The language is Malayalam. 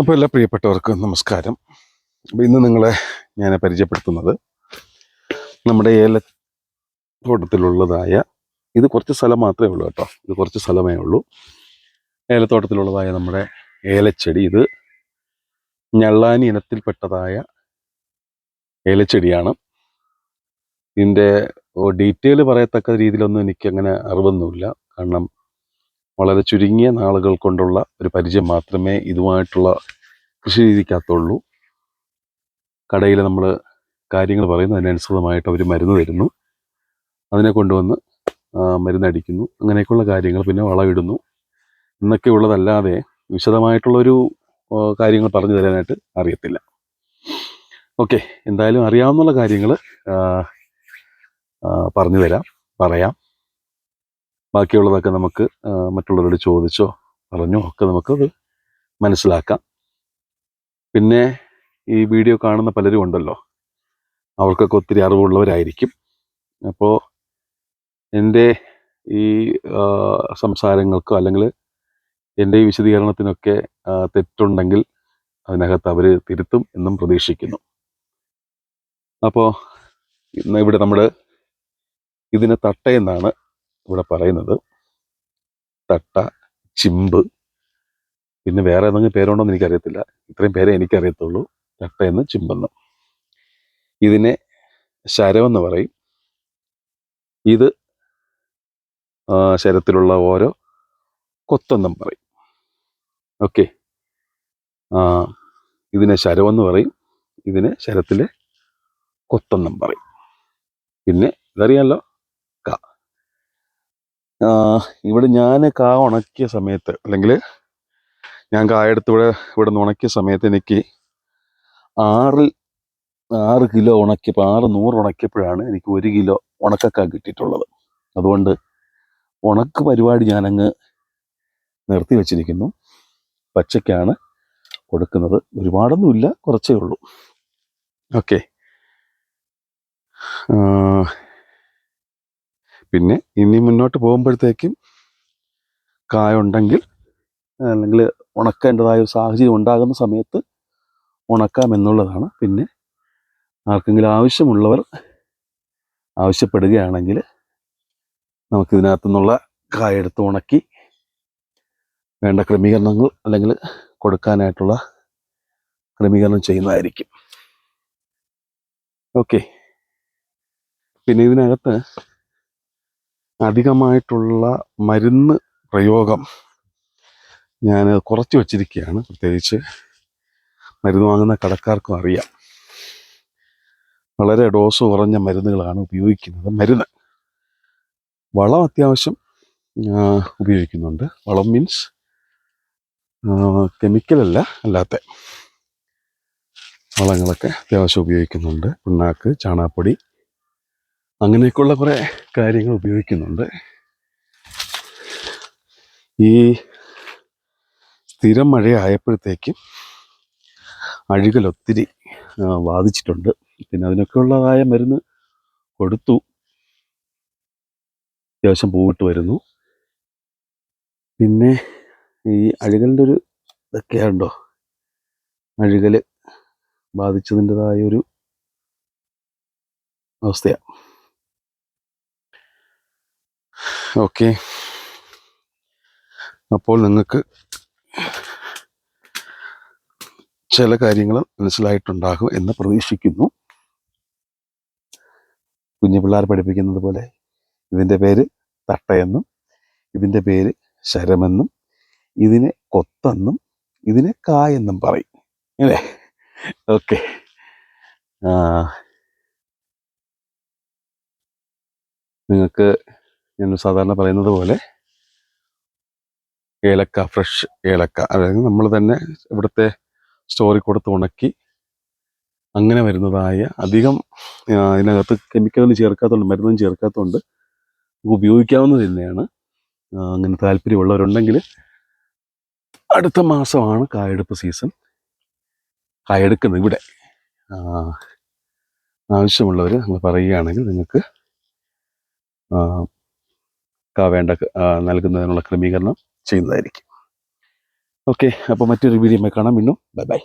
അപ്പോൾ എല്ലാ പ്രിയപ്പെട്ടവർക്കും നമസ്കാരം. അപ്പോൾ ഇന്ന് നിങ്ങളെ ഞാൻ പരിചയപ്പെടുത്തുന്നത് നമ്മുടെ ഏല തോട്ടത്തിലുള്ളതായ ഇത് കുറച്ച് സ്ഥലം മാത്രമേ ഉള്ളൂ കേട്ടോ. ഇത് കുറച്ച് സ്ഥലമേ ഉള്ളൂ. ഏലത്തോട്ടത്തിലുള്ളതായ നമ്മുടെ ഏലച്ചെടി ഇത് ഞള്ളാനി ഇനത്തിൽപ്പെട്ടതായ ഏലച്ചെടിയാണ്. ഇതിന്റെ ഡീറ്റെയിൽ പറയത്തക്ക രീതിയിലൊന്നും എനിക്കങ്ങനെ അറിവൊന്നുമില്ല. കാരണം വളരെ ചുരുങ്ങിയ നാളുകൾ കൊണ്ടുള്ള ഒരു പരിചയം മാത്രമേ ഇതുമായിട്ടുള്ള കൃഷി രീതിക്കകത്തുള്ളൂ. കടയിൽ നമ്മൾ കാര്യങ്ങൾ പറയുന്നു. അതിനനുസൃതമായിട്ട് അവർ മരുന്ന് തരുന്നു. അതിനെ കൊണ്ടുവന്ന് മരുന്നടിക്കുന്നു. അങ്ങനെയൊക്കെയുള്ള കാര്യങ്ങൾ പിന്നെ വളമിടുന്നു. എന്നൊക്കെ ഉള്ളതല്ലാതെ വിശദമായിട്ടുള്ളൊരു കാര്യങ്ങൾ പറഞ്ഞു തരാനായിട്ട് അറിയത്തില്ല. ഓക്കെ. എന്തായാലും അറിയാവുന്ന കാര്യങ്ങൾ പറഞ്ഞു തരാം പറയാം. ബാക്കിയുള്ളതൊക്കെ നമുക്ക് മറ്റുള്ളവരോട് ചോദിച്ചോ പറഞ്ഞോ ഒക്കെ നമുക്കത് മനസ്സിലാക്കാം. പിന്നെ ഈ വീഡിയോ കാണുന്ന പലരും ഉണ്ടല്ലോ. അവർക്കൊക്കെ ഒത്തിരി അറിവുള്ളവരായിരിക്കും. അപ്പോൾ എന്റെ ഈ സംസാരങ്ങൾക്കോ അല്ലെങ്കിൽ എന്റെ ഈ വിശദീകരണത്തിനൊക്കെ തെറ്റുണ്ടെങ്കിൽ അതിനകത്ത് അവർ തിരുത്തും എന്നും പ്രതീക്ഷിക്കുന്നു. അപ്പോൾ ഇന്ന് ഇവിടെ നമ്മൾ ഇതിന് തട്ടയെന്നാണ് ഇവിടെ പറയുന്നത്. തട്ട ചിമ്പ് പിന്നെ വേറെ ഏതെങ്കിലും പേരുണ്ടോന്ന് എനിക്കറിയത്തില്ല. ഇത്രയും പേരെ എനിക്കറിയത്തുള്ളൂ. തട്ടയെന്ന് ചിമ്പെന്ന്. ഇതിനെ ശരമെന്ന് പറയും. ഇത് ശരത്തിലുള്ള ഓരോ കൊത്തെന്നും പറയും. ഓക്കെ. ഇതിനെ ശരമെന്ന് പറയും. ഇതിനെ ശരത്തിലെ കൊത്തെന്നും പറയും. പിന്നെ ആ, ഇവിടെ ഞാൻ കാ ഉണക്കിയ സമയത്ത് അല്ലെങ്കിൽ ഞാൻ കായെടുത്ത് ഇവിടെ ഇവിടെ നിന്ന് ഉണക്കിയ സമയത്ത് എനിക്ക് ആറ് ആറ് കിലോ ഉണക്കിയപ്പോൾ ആറ് നൂറ് ഉണക്കിയപ്പോഴാണ് എനിക്ക് ഒരു കിലോ ഉണക്കക്ക കിട്ടിയിട്ടുള്ളത്. അതുകൊണ്ട് ഉണക്ക് പരിപാടി ഞാനങ്ങ് നിർത്തി വച്ചിരിക്കുന്നു. പച്ചക്കാണ് കൊടുക്കുന്നത്. ഒരുപാടൊന്നുമില്ല കുറച്ചേ ഉള്ളൂ. ഓക്കെ. പിന്നെ ഇനി മുന്നോട്ട് പോകുമ്പോഴത്തേക്കും കായ ഉണ്ടെങ്കിൽ അല്ലെങ്കിൽ ഉണക്കേണ്ടതായ ഒരു സാഹചര്യം ഉണ്ടാകുന്ന സമയത്ത് ഉണക്കാം എന്നുള്ളതാണ്. പിന്നെ ആർക്കെങ്കിലും ആവശ്യമുള്ളവർ ആവശ്യപ്പെടുകയാണെങ്കിൽ നമുക്കിതിനകത്തു നിന്നുള്ള കായ എടുത്ത് ഉണക്കി വേണ്ട ക്രമീകരണങ്ങൾ അല്ലെങ്കിൽ കൊടുക്കാനായിട്ടുള്ള ക്രമീകരണം ചെയ്യുന്നതായിരിക്കും. ഓക്കെ. പിന്നെ ഇതിനകത്ത് അധികമായിട്ടുള്ള മരുന്ന് പ്രയോഗം ഞാൻ കുറച്ച് വച്ചിരിക്കുകയാണ് പ്രത്യേകിച്ച് മരുന്ന് വാങ്ങുന്ന കടക്കാർക്കും അറിയാം. വളരെ ഡോസ് കുറഞ്ഞ മരുന്നുകളാണ് ഉപയോഗിക്കുന്നത്. മരുന്ന്. വളം അത്യാവശ്യം ഉപയോഗിക്കുന്നുണ്ട്. വളം മീൻസ് കെമിക്കലല്ല അല്ലാത്ത വളങ്ങളൊക്കെ അത്യാവശ്യം ഉപയോഗിക്കുന്നുണ്ട്. പിണ്ണാക്ക് ചാണാപ്പൊടി അങ്ങനെയൊക്കെയുള്ള കുറേ കാര്യങ്ങൾ ഉപയോഗിക്കുന്നുണ്ട്. ഈ സ്ഥിരം മഴയായപ്പോഴത്തേക്കും അഴികൾ ഒത്തിരി ബാധിച്ചിട്ടുണ്ട് പിന്നെ അതിനൊക്കെയുള്ളതായ മരുന്ന് കൊടുത്തു. അത്യാവശ്യം പോയിട്ട് വരുന്നു. പിന്നെ ഈ അഴുകലിന്റെ ഒരു ഇതൊക്കെയാണ്ടോ അഴുകൽ ബാധിച്ചതിന്റെതായ ഒരു അവസ്ഥയാണ് ഓക്കെ. അപ്പോൾ നിങ്ങൾക്ക് ചില കാര്യങ്ങൾ മനസ്സിലായിട്ടുണ്ടാകും എന്ന് പ്രതീക്ഷിക്കുന്നു. കുഞ്ഞു പിള്ളേർ പഠിപ്പിക്കുന്നത് പോലെ ഇതിന്റെ പേര് തട്ടയെന്നും ഇതിന്റെ പേര് ശരമെന്നും ഇതിനെ കൊത്തെന്നും ഇതിനെ കായെന്നും പറയും. അല്ലേ? ഓക്കെ. നിങ്ങൾക്ക് ഞാൻ സാധാരണ പറയുന്നത് പോലെ ഏലക്ക ഫ്രഷ് ഏലക്ക. അതായത് നമ്മൾ തന്നെ ഇവിടുത്തെ സ്റ്റോറിൽ കൊടുത്ത് ഉണക്കി അങ്ങനെ വരുന്നതായ അധികം ഇതിനകത്ത് കെമിക്കലൊന്നും ചേർക്കാത്തതുകൊണ്ട് മരുന്നൊന്നും ചേർക്കാത്തതുകൊണ്ട് ഉപയോഗിക്കാവുന്നത് തന്നെയാണ്. അങ്ങനെ താല്പര്യമുള്ളവരുണ്ടെങ്കിൽ അടുത്ത മാസമാണ് കായെടുപ്പ് സീസൺ കായെടുക്കുന്നത് ഇവിടെ. ആവശ്യമുള്ളവർ നിങ്ങൾ പറയുകയാണെങ്കിൽ നിങ്ങൾക്ക് വേണ്ട നൽകുന്നതിനുള്ള ക്രമീകരണം ചെയ്യുന്നതായിരിക്കും. ഓക്കെ അപ്പോൾ മറ്റൊരു വീഡിയോ കാണാം. വീണ്ടും ബൈ ബൈ.